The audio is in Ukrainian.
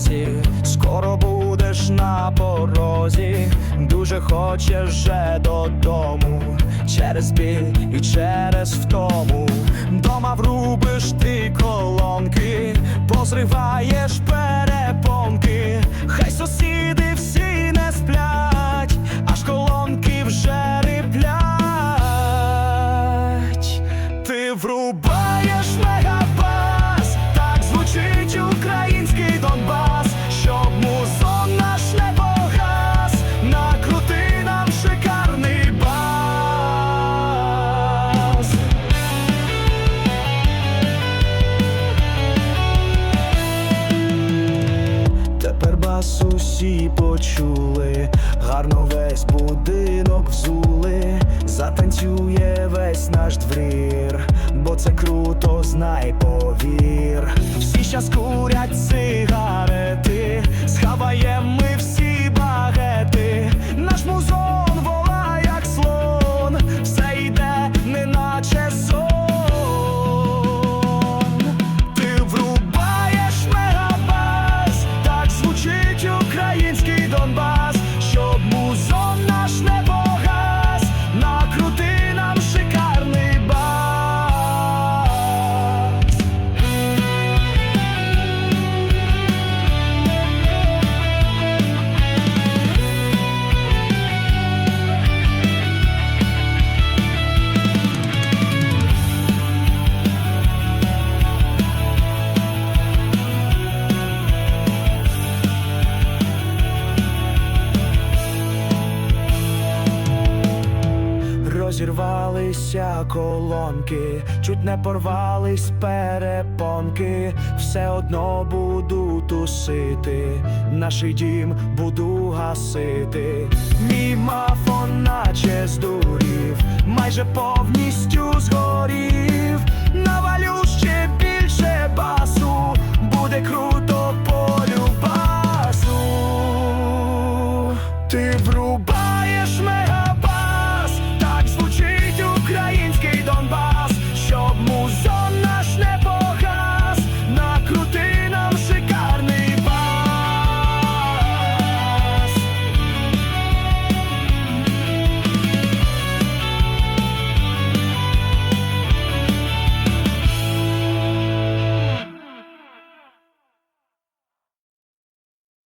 дорозі, скоро будеш на порозі, дуже хочеш вже додому, через біль і через втому. Дома врубиш ти колонки, позриваєш перепонки, хай сусіди всі не сплять, аж колонки вже риплять. Ти врубаєш мегабас, бас почули, гарно весь будинок взули, затанцює весь наш двір, бо це круто, знай повір. Всі щас курять Зірвалися колонки, чуть не порвались перепонки, все одно буду тусити, наш дім буду гасити. Мій мафон наче здурів, майже повністю згорів, навалю ще більше басу, буде круто по любасу. Ти врубаєш мене.